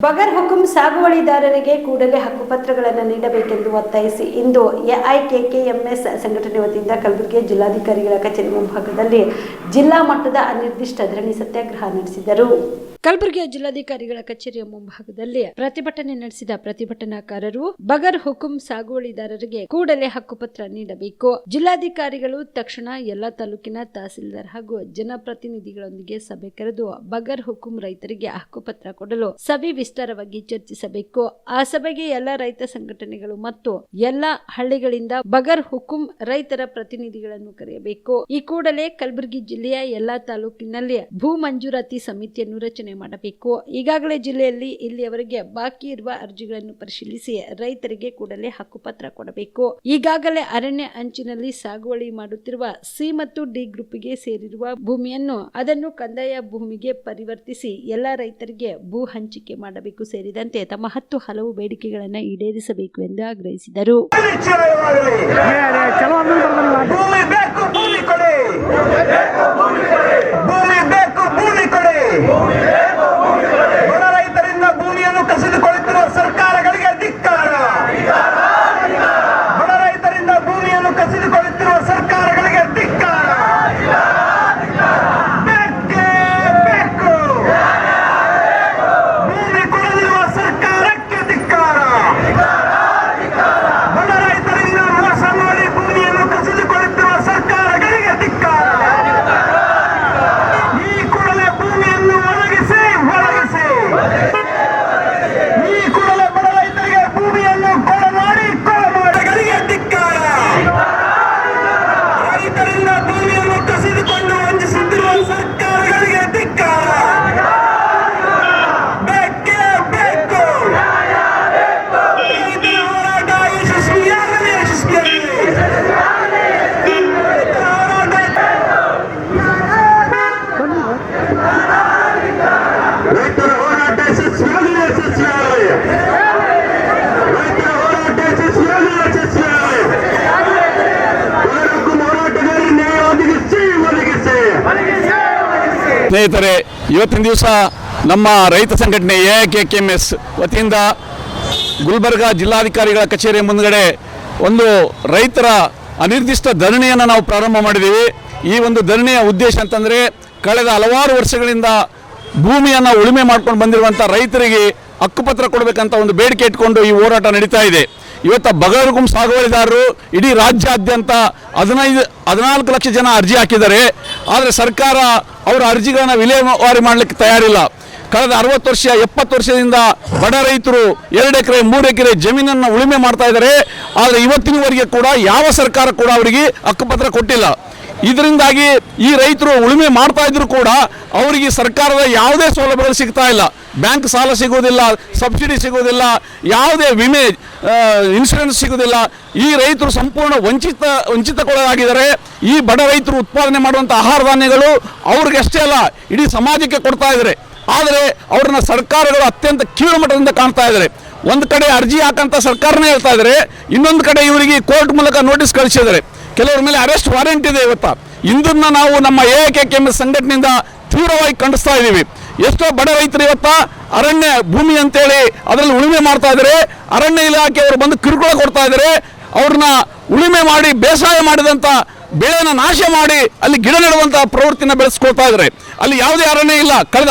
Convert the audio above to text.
ಬಗರ್ ಹುಕುಂ ಸಾಗುವಳಿದಾರರಿಗೆ ಕೂಡಲೇ ಹಕ್ಕುಪತ್ರಗಳನ್ನು ನೀಡಬೇಕೆಂದು ಒತ್ತಾಯಿಸಿ ಇಂದು ಎಐಕೆಕೆಎಂಎಸ್ ಸಂಘಟನೆ ವತಿಯಿಂದ ಕಲಬುರಗಿ ಜಿಲ್ಲಾಧಿಕಾರಿಗಳ ಕಚೇರಿ ಮುಂಭಾಗದಲ್ಲಿ ಜಿಲ್ಲಾ ಮಟ್ಟದ ಅನಿರ್ದಿಷ್ಟ ಧರಣಿ ಸತ್ಯಾಗ್ರಹ ನಡೆಸಿದರು. ಕಲಬುರಗಿಯ ಜಿಲ್ಲಾಧಿಕಾರಿಗಳ ಕಚೇರಿಯ ಮುಂಭಾಗದಲ್ಲಿ ಪ್ರತಿಭಟನೆ ನಡೆಸಿದ ಪ್ರತಿಭಟನಾಕಾರರು ಬಗರ್ ಹುಕುಂ ಸಾಗುವಳಿದಾರರಿಗೆ ಕೂಡಲೇ ಹಕ್ಕುಪತ್ರ ನೀಡಬೇಕು. ಜಿಲ್ಲಾಧಿಕಾರಿಗಳು ತಕ್ಷಣ ಎಲ್ಲಾ ತಾಲೂಕಿನ ತಹಸೀಲ್ದಾರ್ ಹಾಗೂ ಜನಪ್ರತಿನಿಧಿಗಳೊಂದಿಗೆ ಸಭೆ ಕರೆದು ಬಗರ್ ಹುಕುಂ ರೈತರಿಗೆ ಹಕ್ಕುಪತ್ರ ಕೊಡಲು ಸಭೆ ವಿಸ್ತಾರವಾಗಿ ಚರ್ಚಿಸಬೇಕು. ಆ ಸಭೆಗೆ ಎಲ್ಲ ರೈತ ಸಂಘಟನೆಗಳು ಮತ್ತು ಎಲ್ಲ ಹಳ್ಳಿಗಳಿಂದ ಬಗರ್ ಹುಕುಂ ರೈತರ ಪ್ರತಿನಿಧಿಗಳನ್ನು ಕರೆಯಬೇಕು. ಈ ಕೂಡಲೇ ಕಲಬುರಗಿ ಜಿಲ್ಲೆಯ ಎಲ್ಲಾ ತಾಲೂಕಿನಲ್ಲಿ ಭೂ ಮಂಜೂರಾತಿ ಸಮಿತಿಯನ್ನು ರಚನೆ ಮಾಡಬೇಕು. ಈಗಾಗಲೇ ಜಿಲ್ಲೆಯಲ್ಲಿ ಇಲ್ಲಿಯವರೆಗೆ ಬಾಕಿ ಇರುವ ಅರ್ಜಿಗಳನ್ನು ಪರಿಶೀಲಿಸಿ ರೈತರಿಗೆ ಕೂಡಲೇ ಹಕ್ಕುಪತ್ರ ಕೊಡಬೇಕು. ಈಗಾಗಲೇ ಅರಣ್ಯ ಅಂಚಿನಲ್ಲಿ ಸಾಗುವಳಿ ಮಾಡುತ್ತಿರುವ ಸಿ ಮತ್ತು ಡಿ ಗ್ರೂಪ್ಗೆ ಸೇರಿರುವ ಭೂಮಿಯನ್ನು ಅದನ್ನು ಕಂದಾಯ ಭೂಮಿಗೆ ಪರಿವರ್ತಿಸಿ ಎಲ್ಲಾ ರೈತರಿಗೆ ಭೂ ಹಂಚಿಕೆ ಮಾಡಬೇಕು ಸೇರಿದಂತೆ ತಮ್ಮ ಹತ್ತು ಹಲವು ಬೇಡಿಕೆಗಳನ್ನು ಈಡೇರಿಸಬೇಕು ಎಂದು ಆಗ್ರಹಿಸಿದರು ನಿಶ್ಚಯವಾಗಲಿ ಚಲೋ ಅಂದ್ರೆ ಭೂಮಿ ಬೇಕು ಭೂಮಿ ಕೊಡಿ ಭೂಮಿ ಬೇಕು ಭೂಮಿ ಕೊಡಿ ಬಡ ರೈತರಿಂದ ಭೂಮಿಯನ್ನು ಕಸಿದುಕೊಳ್ಳುತ್ತಿರುವ ಸರ್ಕಾರಗಳಿಗೆ ಧಿಕ್ಕಾರ ಬಡ ರೈತರಿಂದ ಭೂಮಿಯನ್ನು ಕಸಿದುಕೊಳ್ಳುತ್ತಿರುವ ಸರ್ಕಾರಗಳಿಗೆ ಧಿಕ್ಕಾರ ಬೇಕೇ ಬೇಕು ಭೂಮಿ ಕೊಡದಿರುವ ಸರ್ಕಾರಕ್ಕೆ ಧಿಕ್ಕಾರ ಬಡ ರೈತರಿಂದ ಮೋಸ ಮಾಡಿ ಭೂಮಿಯನ್ನು ಕಸಿದುಕೊಳ್ಳುತ್ತಿರುವ ಸರ್ಕಾರಗಳಿಗೆ ಧಿಕ್ಕಾರ ಈ ಕೂಡಲೇ ಭೂಮಿಯನ್ನು ಒದಗಿಸಿ ಒದಗಿಸಿ ಈ ಕೂಡಲೇ ಬಡ ರೈತರಿಗೆ ಭೂಮಿಯನ್ನು ಕೊಡ ಮಾಡಿ ಕೊಡ ಮಾಡಿಗಳಿಗೆ ಧಿಕ್ಕಾರ ರೈತರಿಂದ ಭೂಮಿಯನ್ನು ಕಸಿದುಕೊಂಡು ವಂಚಿಸುತ್ತಿರುವ ಸರ್ಕಾರಗಳಿಗೆ ಧಿಕ್ಕಾರ ಬೇಕೇ ಬೇಕು ರೈತರ ಹೋರಾಟ ಯಶಸ್ವಿಯಾಗಲಿ ಯಶಸ್ವಿಯಾಗಲಿ ರೈತರ ಹೋರಾಟ ರೈತರ ಹೋರಾಟ ಯಶಸ್ವಿಯಾಗಲಿ ಯಶಸ್ವಿಯಾಗಲಿ ರೈತರ ಹೋರಾಟ ಯಶಸ್ವಿಯಾಗಲಿ ಯಶಸ್ವಿಯಾಗಲಿ ಹೋರಾಟಕ್ಕೂ ಹೋರಾಟಗಾರರು ನ್ಯಾಯ ಒದಗಿಸಿ ಒದಗಿಸಿ ಸ್ನೇಹಿತರೆ, ಇವತ್ತಿನ ದಿವಸ ನಮ್ಮ ರೈತ ಸಂಘಟನೆ A K K M S ವತಿಯಿಂದ ಗುಲ್ಬರ್ಗ ಜಿಲ್ಲಾಧಿಕಾರಿಗಳ ಕಚೇರಿ ಮುಂದುಗಡೆ ಒಂದು ರೈತರ ಅನಿರ್ದಿಷ್ಟ ಧರಣಿಯನ್ನು ನಾವು ಪ್ರಾರಂಭ ಮಾಡಿದ್ದೀವಿ. ಈ ಒಂದು ಧರಣಿಯ ಉದ್ದೇಶ ಅಂತಂದರೆ ಕಳೆದ ಹಲವಾರು ವರ್ಷಗಳಿಂದ ಭೂಮಿಯನ್ನು ಉಳುಮೆ ಮಾಡ್ಕೊಂಡು ಬಂದಿರುವಂಥ ರೈತರಿಗೆ ಹಕ್ಕುಪತ್ರ ಕೊಡಬೇಕಂತ ಒಂದು ಬೇಡಿಕೆ ಇಟ್ಕೊಂಡು ಈ ಹೋರಾಟ ನಡೀತಾ ಇದೆ. ಇವತ್ತು ಬಗರ್ಗುಂ ಸಾಗುವಳಿದಾರರು ಇಡೀ ರಾಜ್ಯಾದ್ಯಂತ ಹದಿನೈದು, ಹದಿನಾಲ್ಕು ಲಕ್ಷ ಜನ ಅರ್ಜಿ ಹಾಕಿದ್ದಾರೆ. ಆದರೆ ಸರ್ಕಾರ ಅವರ ಅರ್ಜಿಗಳನ್ನು ವಿಲೇವಾರಿ ಮಾಡಲಿಕ್ಕೆ ತಯಾರಿಲ್ಲ. ಕಳೆದ ಅರವತ್ತು ವರ್ಷ, ಎಪ್ಪತ್ತು ವರ್ಷದಿಂದ ಬಡ ರೈತರು ಎರಡು ಎಕರೆ, ಮೂರು ಎಕರೆ ಜಮೀನನ್ನು ಉಳುಮೆ ಮಾಡ್ತಾ ಇದ್ದಾರೆ. ಆದರೆ ಇವತ್ತಿನವರೆಗೆ ಕೂಡ ಯಾವ ಸರ್ಕಾರ ಕೂಡ ಅವರಿಗೆ ಹಕ್ಕುಪತ್ರ ಕೊಟ್ಟಿಲ್ಲ. ಇದರಿಂದಾಗಿ ಈ ರೈತರು ಉಳುಮೆ ಮಾಡ್ತಾ ಇದ್ರು ಕೂಡ ಅವರಿಗೆ ಸರ್ಕಾರದ ಯಾವುದೇ ಸೌಲಭ್ಯಗಳು ಸಿಗ್ತಾ ಇಲ್ಲ. ಬ್ಯಾಂಕ್ ಸಾಲ ಸಿಗುವುದಿಲ್ಲ, ಸಬ್ಸಿಡಿ ಸಿಗುವುದಿಲ್ಲ, ಯಾವುದೇ ವಿಮೆ ಇನ್ಶೂರೆನ್ಸ್ ಸಿಗೋದಿಲ್ಲ ಈ ರೈತರು ಸಂಪೂರ್ಣ ವಂಚಿತ ವಂಚಿತಕ್ಕೊಳಗಾಗಿದ್ದಾರೆ ಈ ಬಡ ರೈತರು ಉತ್ಪಾದನೆ ಮಾಡುವಂಥ ಆಹಾರ ಧಾನ್ಯಗಳು ಅವ್ರಿಗಷ್ಟೇ ಅಲ್ಲ, ಇಡೀ ಸಮಾಜಕ್ಕೆ ಕೊಡ್ತಾ ಇದ್ದಾರೆ. ಆದರೆ ಅವ್ರನ್ನ ಸರ್ಕಾರಗಳು ಅತ್ಯಂತ ಕೀಳು ಮಟ್ಟದಿಂದ ಕಾಣ್ತಾ ಇದ್ದಾರೆ. ಒಂದು ಕಡೆ ಅರ್ಜಿ ಹಾಕಂತ ಸರ್ಕಾರನೇ ಹೇಳ್ತಾ ಇದ್ದಾರೆ. ಇನ್ನೊಂದು ಕಡೆ ಇವರಿಗೆ ಕೋರ್ಟ್ ಮೂಲಕ ನೋಟಿಸ್ ಕಳಿಸಿದ್ದಾರೆ. ಕೆಲವರ ಮೇಲೆ ಅರೆಸ್ಟ್ ವಾರೆಂಟ್ ಇದೆ ಇವತ್ತ. ಇಂದನ್ನ ನಾವು ನಮ್ಮ ಎ ಕೆ ಎಂ ಎಸ್ ಸಂಘಟನೆಯಿಂದ ತೀವ್ರವಾಗಿ ಖಂಡಿಸ್ತಾ ಇದ್ದೀವಿ. ಎಷ್ಟೋ ಬಡ ರೈತರು ಇವತ್ತ ಅರಣ್ಯ ಭೂಮಿ ಅಂತೇಳಿ ಅದರಲ್ಲಿ ಉಳುಮೆ ಮಾಡ್ತಾ ಇದ್ದಾರೆ ಅರಣ್ಯ ಇಲಾಖೆಯವರು ಬಂದು ಕಿರುಕುಳ ಕೊಡ್ತಾ ಇದ್ದಾರೆ ಅವ್ರನ್ನ ಉಳುಮೆ ಮಾಡಿ, ಬೇಸಾಯ ಮಾಡಿದಂತ ಬೆಳೆಯನ್ನು ನಾಶ ಮಾಡಿ ಅಲ್ಲಿ ಗಿಡ ನೆಡುವಂತಹ ಪ್ರವೃತ್ತಿನ ಬೆಳೆಸ್ಕೊಳ್ತಾ ಇದ್ದಾರೆ ಅಲ್ಲಿ ಯಾವುದೇ ಅರಣ್ಯ ಇಲ್ಲ. ಕಳೆದ